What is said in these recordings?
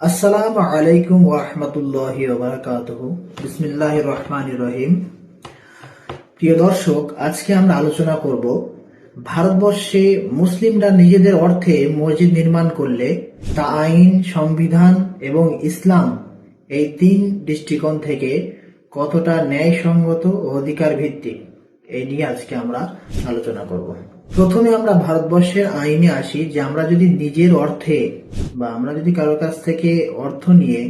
আসসালামু আলাইকুম ওরহমতুল্লাহি ওবরাকাতুহ বিসমিল্লাহ রহমান রহিম। প্রিয় দর্শক, আজকে আমরা আলোচনা করব ভারতবর্ষে মুসলিমরা নিজেদের অর্থে মসজিদ নির্মাণ করলে তা আইন, সংবিধান এবং ইসলাম এই তিন দৃষ্টিকোণ থেকে কতটা ন্যায়সঙ্গত ও অধিকার ভিত্তিক এই নিয়ে আজকে আমরা আলোচনা করব। প্রথমে আমরা ভারতবর্ষের আইনে আসি যে আমরা যদি নিজের অর্থে বা আমরা যদি কারোর কাছ থেকে অর্থ নিয়ে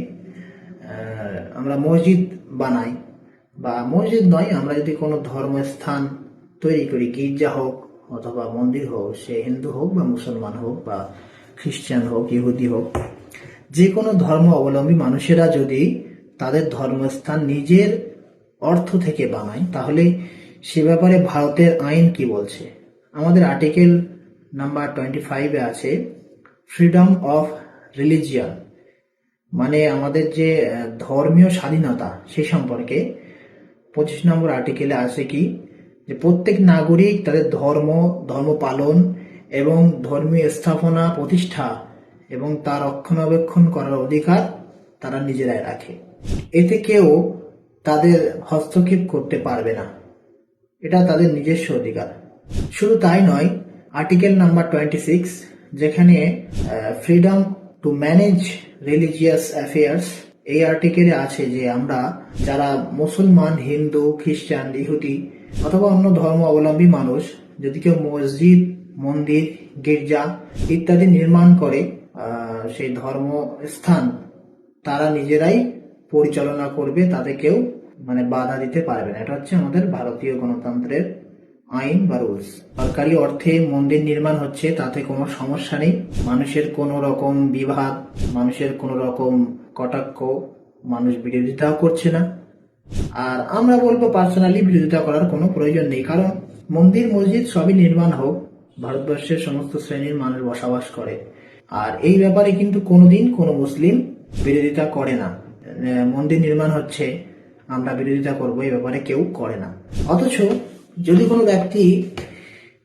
আমরা মসজিদ বানাই, বা মসজিদ নয়, আমরা যদি কোনো ধর্মস্থান তৈরি করি, গির্জা হোক অথবা মন্দির হোক, সে হিন্দু হোক বা মুসলমান হোক বা খ্রিস্টান হোক, ইহুদি হোক যে কোনো ধর্ম অবলম্বী মানুষেরা যদি তাদের ধর্মস্থান নিজের অর্থ থেকে বানায়, তাহলে সে ব্যাপারে ভারতের আইন কি বলছে? আমাদের আর্টিকেল নাম্বার টোয়েন্টি ফাইভে আছে ফ্রিডম অফ রিলিজিয়ান মানে আমাদের যে ধর্মীয় স্বাধীনতা সে সম্পর্কে। পঁচিশ নম্বর আর্টিকেলে আছে কি? যে প্রত্যেক নাগরিক তাদের ধর্ম ধর্ম পালন এবং ধর্মীয় স্থাপনা, প্রতিষ্ঠা এবং তার রক্ষণাবেক্ষণ করার অধিকার তারা নিজেরাই রাখে। এতে কেউ তাদের হস্তক্ষেপ করতে পারবে না। এটা তাদের নিজস্ব অধিকার। শুধু তাই নয় আর্টিকেল নাম্বার টোয়েন্টি সিক্স যেখানে freedom to manage religious affairs এই আর্টিকেলে আছে যে আমরা যারা মুসলমান, হিন্দু, খ্রিস্টান, ইহুদি অথবা অন্য ধর্ম অবলম্বী মানুষ, যদি কেউ মসজিদ, মন্দির, গির্জা ইত্যাদি নির্মাণ করে সেই ধর্ম স্থান তারা নিজেরাই পরিচালনা করবে, তাতে কেউ মানে বাধা দিতে পারবে না। এটা হচ্ছে আমাদের ভারতীয় গণতন্ত্রের আইন বা রুলস। সরকারি অর্থে মন্দির নির্মাণ হচ্ছে, তাতে কোনো সমস্যা নেই। মানুষের কোনো রকম বিভাগ মানুষের কোনো রকম কটাক্ষ মানুষ বিরোধিতাও করছে না। আর আমরা বলব পার্সোনালি বিরোধিতা করার কোনো প্রয়োজন নেই, কারণ মন্দির, মসজিদ সবই নির্মাণ হোক, ভারতবর্ষের সমস্ত শ্রেণির মানুষ বসবাস করে। আর এই ব্যাপারে কিন্তু কোনোদিন কোনো মুসলিম বিরোধিতা করে না। মন্দির নির্মাণ হচ্ছে, আমরা বিরোধিতা করব, এই ব্যাপারে কেউ করে না। অথচ যদি কোনো ব্যক্তি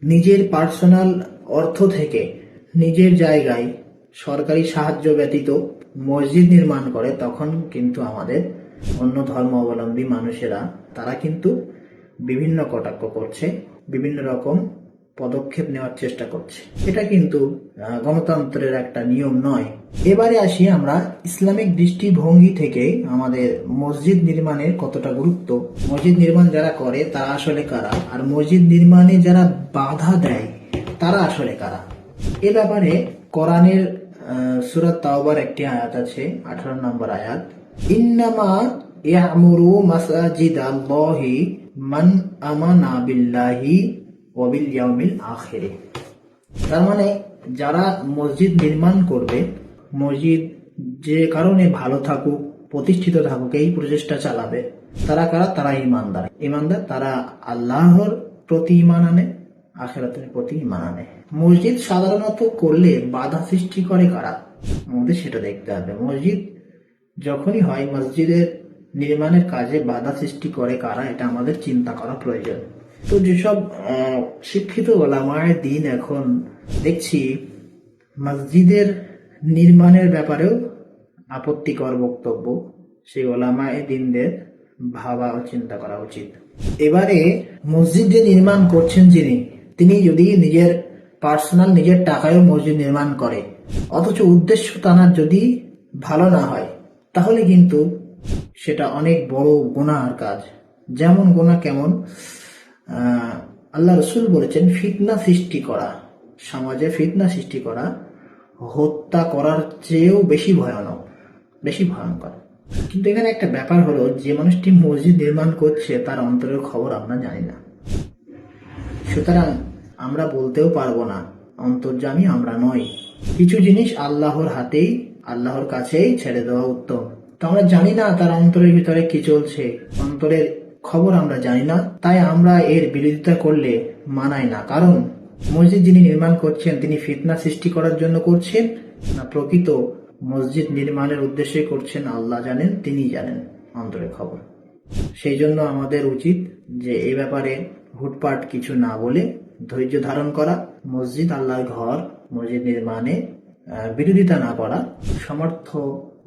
নিজের পার্সোনাল অর্থ থেকে নিজের জায়গায় সরকারি সাহায্য ব্যতীত মসজিদ নির্মাণ করে, তখন কিন্তু আমাদের অন্য ধর্ম অবলম্বী মানুষেরা, তারা কিন্তু বিভিন্ন কটাক্ষ করছে, বিভিন্ন রকম পদক্ষেপ নেওয়ার চেষ্টা করছে। এটা কিন্তু গণতন্ত্রের একটা নিয়ম নয়। এবারে আসি আমরা ইসলামিক দৃষ্টিভঙ্গি থেকে আমাদের মসজিদ নির্মাণের কতটা গুরুত্ব। মসজিদ নির্মাণ যারা করে, তারা আসলে কারা? আর মসজিদ নির্মাণে যারা বাধা দেয়, তারা আসলে কারা? এ ব্যাপারে কোরআনের সুরাত তাওবার একটি আয়াত আছে, আঠারো নম্বর আয়াত। ইন্নামা ইয়ামুরু মাসাজিদ আল্লাহি মান আমানা বিল্লাহি ওয়াবিল ইয়াউমিল আখিরে। তার মানে যারা মসজিদ নির্মাণ করবে, মসজিদ যে কারণে ভালো থাকুক, প্রতিষ্ঠিত থাকুক, এই প্রচেষ্টা চালাবে, তারা কারা? তারা ইমানদার। ইমানদার তারা আল্লাহর প্রতি ইমান আনে, আখেরাতের প্রতি ইমান আনে। মসজিদ সাধারণত করলে বাধা সৃষ্টি করে কারা? আমাদের সেটা দেখতে হবে। মসজিদ যখনই হয়, মসজিদের নির্মাণের কাজে বাধা সৃষ্টি করে কারা, এটা আমাদের চিন্তা করা প্রয়োজন। তো যেসব শিক্ষিত ওলামায় দিন এখন দেখছি, মসজিদের নির্মাণের ব্যাপারেও আপত্তিকর বক্তব্য সেই ওলামায় দিনদের ভাবা ও চিন্তা করা উচিত। এবারে মসজিদ যে নির্মাণ করছেন যিনি, তিনি যদি নিজের পার্সোনাল নিজের টাকায়ও মসজিদ নির্মাণ করে, অথচ উদ্দেশ্য তানার যদি ভালো না হয়, তাহলে কিন্তু সেটা অনেক বড় গুনার কাজ। যেমন গোনা কেমন? আল্লাহ রসুল বলেছেন, ফিতনা সৃষ্টি করা, সমাজে ফিতনা সৃষ্টি করা, হত্যা করার চেয়েও বেশি ভয়ানক, বেশি ভয়ঙ্কর। কিন্তু এখানে একটা ব্যাপার হলো, যে মানুষটি মসজিদ নির্মাণ করছে, তার অন্তরের খবর আমরা জানি না। সুতরাং আমরা বলতেও পারব না অন্তর্জামী আমরা নই। কিছু জিনিস আল্লাহর হাতেই, আল্লাহর কাছেই ছেড়ে দেওয়া উত্তম। তো আমরা জানি না তার অন্তরের ভিতরে কি চলছে, অন্তরের খবর আমরা জানি না, তাই আমরা এর বিরোধিতা করলে মানায় না। কারণ, মসজিদ যিনি নির্মাণ করছেন, তিনি ফিতনা সৃষ্টি করার জন্য করছেন, না প্রকৃত মসজিদ নির্মাণের উদ্দেশ্যে করছেন আল্লাহ জানেন তিনি জানেন অন্তরের খবর। সেই জন্য আমাদের উচিত যে এই ব্যাপারে হুটপাট কিছু না বলে ধৈর্য ধারণ করা, মসজিদ আল্লাহর ঘর, মসজিদ নির্মাণে বিরোধিতা না করা, সমর্থ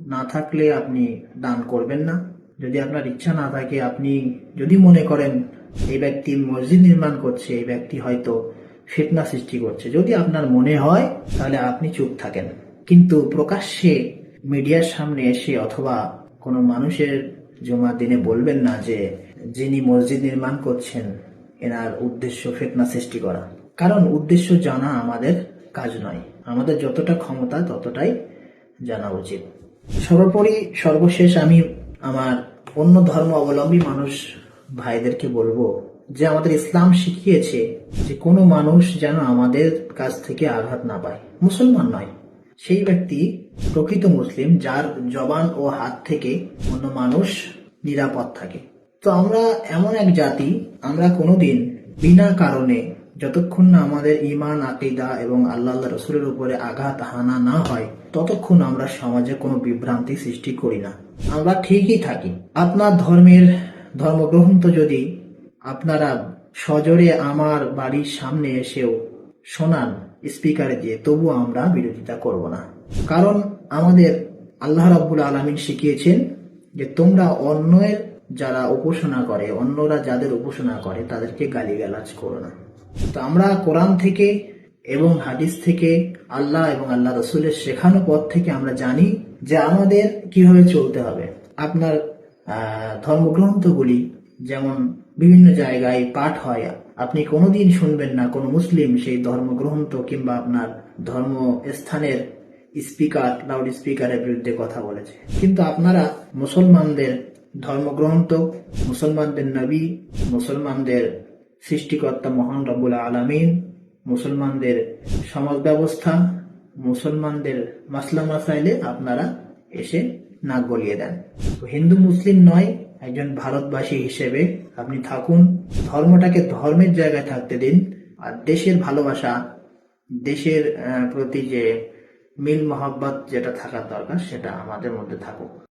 না থাকলে আপনি দান করবেন না। যদি আপনার ইচ্ছা না থাকে, আপনি যদি মনে করেন এই ব্যক্তি মসজিদ নির্মাণ করছে, এই ব্যক্তি হয়তো ফিতনা সৃষ্টি করছে, যদি আপনার মনে হয়, তাহলে আপনি চুপ থাকেন। কিন্তু প্রকাশ্যে মিডিয়ার সামনে এসে অথবা কোনো মানুষের জমা দিনে বলবেন না যে, যিনি মসজিদ নির্মাণ করছেন, এনার উদ্দেশ্য ফেতনা সৃষ্টি করা। কারণ উদ্দেশ্য জানা আমাদের কাজ নয়। আমাদের যতটা ক্ষমতা, ততটাই জানা উচিত। সর্বোপরি, সর্বশেষ আমি আমার অন্য ধর্ম অবলম্বী মানুষ ভাইদেরকে বলব যে আমাদের ইসলাম শিখিয়েছে যে কোনো মানুষ যেন আমাদের কাছ থেকে আঘাত না পায়। মুসলমান নয়। সেই ব্যক্তি প্রকৃত মুসলিম যার জবান ও হাত থেকে অন্য মানুষ নিরাপদ থাকে। তো আমরা এমন এক জাতি, আমরা কোনোদিন বিনা কারণে যতক্ষণ না আমাদের ইমান আকিদা এবং আল্লাহ রসুলের উপরে আঘাত হানা না হয়, ততক্ষণ আমরা সমাজে কোনো বিভ্রান্তি সৃষ্টি করি না। আমরা ঠিকই থাকি। আপনার ধর্মের ধর্মগ্রন্থ যদি আপনারা সজোরে আমার বাড়ির সামনে এসেও শোনান স্পিকারে দিয়ে তবু আমরা বিরোধিতা করব না। কারণ আমাদের আল্লাহ রাব্বুল আলমিন শিখিয়েছেন যে তোমরা অন্যের যারা উপাসনা করে, অন্যরা যাদের উপাসনা করে, তাদেরকে গালিগালাজ করো না। তো আমরা কোরআন থেকে এবং হাদিস থেকে আল্লাহ এবং আল্লাহ রসুলের শেখানো পথ থেকে আমরা জানি যে আমাদের কীভাবে চলতে হবে। আপনার ধর্মগ্রন্থগুলি যেমন বিভিন্ন জায়গায় পাঠ হয়, আপনি কোনোদিন শুনবেন না কোনো মুসলিম সেই ধর্মগ্রন্থ কিংবা আপনার ধর্ম স্থানের স্পিকার লাউড স্পিকারের বিরুদ্ধে কথা বলেছে। কিন্তু আপনারা মুসলমানদের ধর্মগ্রন্থ, মুসলমানদের নবী, মুসলমানদের সৃষ্টিকর্তা মহান রব্বুল আলামিন, মুসলমানদের সমাজ ব্যবস্থা মুসলমানদের মাসলা মাসাইলে আপনারা এসে নাক গলিয়ে দেন। হিন্দু মুসলিম নয়, একজন ভারতবাসী হিসেবে আপনি থাকুন, ধর্মটাকে ধর্মের জায়গায় থাকতে দিন, আর দেশের ভালোবাসা, দেশের প্রতি যে মিল মহব্বত যেটা থাকার দরকার সেটা আমাদের মধ্যে থাকুক।